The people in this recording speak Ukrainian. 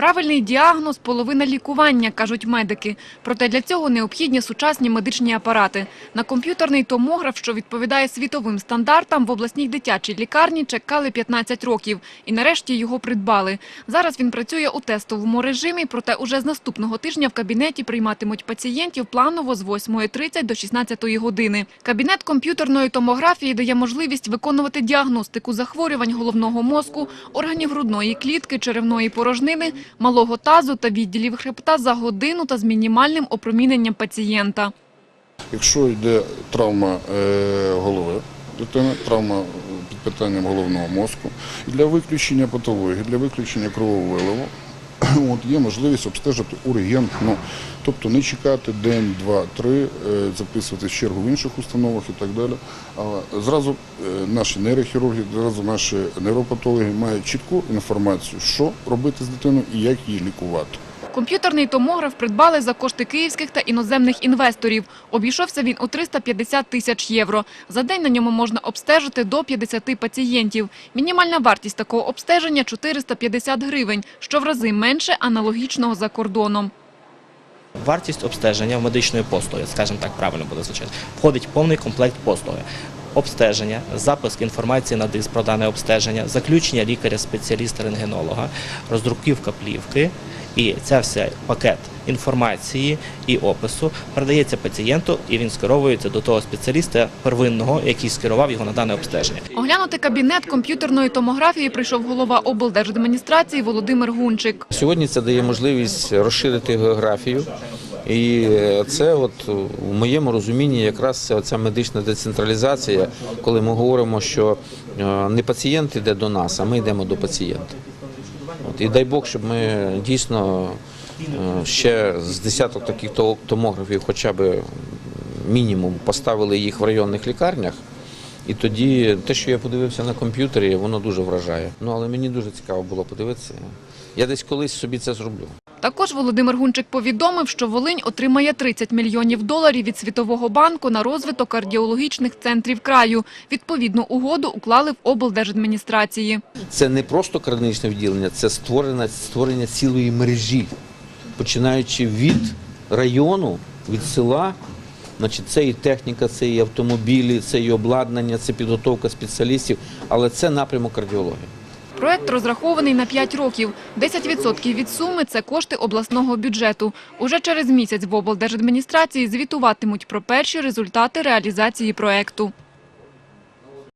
Правильний діагноз – половина лікування, кажуть медики. Проте для цього необхідні сучасні медичні апарати. На комп'ютерний томограф, що відповідає світовим стандартам, в обласній дитячій лікарні чекали 15 років. І нарешті його придбали. Зараз він працює у тестовому режимі, проте уже з наступного тижня в кабінеті прийматимуть пацієнтів планово з 8.30 до 16 години. Кабінет комп'ютерної томографії дає можливість виконувати діагностику захворювань головного мозку, органів грудної клітки, черевної порожнини, малого тазу та відділів хребта за годину та з мінімальним опроміненням пацієнта. Якщо йде травма е, голови дитини, травма під питанням головного мозку, для виключення патології, для виключення крововиливу, от, є можливість обстежити ургентно, тобто не чекати день, два, три, е, записувати чергу в інших установах і так далі. А зразу е, наші нейрохірурги, зразу наші нейропатологи мають чітку інформацію, що робити з дитиною і як її лікувати. Комп'ютерний томограф придбали за кошти київських та іноземних інвесторів. Обійшовся він у 350 тисяч євро. За день на ньому можна обстежити до 50 пацієнтів. Мінімальна вартість такого обстеження – 450 гривень, що в рази менше аналогічного за кордоном. Вартість обстеження в медичної послуги, скажімо так, правильно буде звучати, входить повний комплект послуги. Обстеження, запуск інформації на диск про дане обстеження, заключення лікаря-спеціаліста-рентгенолога, роздруківка плівки і ця вся пакет інформації і опису передається пацієнту, і він скеровується до того спеціаліста первинного, який скерував його на дане обстеження. Оглянути кабінет комп'ютерної томографії прийшов голова облдержадміністрації Володимир Гунчик. Сьогодні це дає можливість розширити географію. І це, от в моєму розумінні, якраз ця медична децентралізація, коли ми говоримо, що е, не пацієнт йде до нас, а ми йдемо до пацієнта. І дай Бог, щоб ми дійсно е, ще з десяток таких томографів, хоча б мінімум, поставили їх в районних лікарнях. І тоді те, що я подивився на комп'ютері, воно дуже вражає. Ну але мені дуже цікаво було подивитися. Я десь колись собі це зроблю. Також Володимир Гунчик повідомив, що Волинь отримає 30 мільйонів доларів від Світового банку на розвиток кардіологічних центрів краю. Відповідну угоду уклали в облдержадміністрації. Це не просто клінічне відділення, це створення, створення цілої мережі, починаючи від району, від села. Значить, це і техніка, це і автомобілі, це і обладнання, це підготовка спеціалістів, але це напрямок кардіології. Проект розрахований на 5 років. 10% від суми – це кошти обласного бюджету. Уже через місяць в облдержадміністрації звітуватимуть про перші результати реалізації проекту.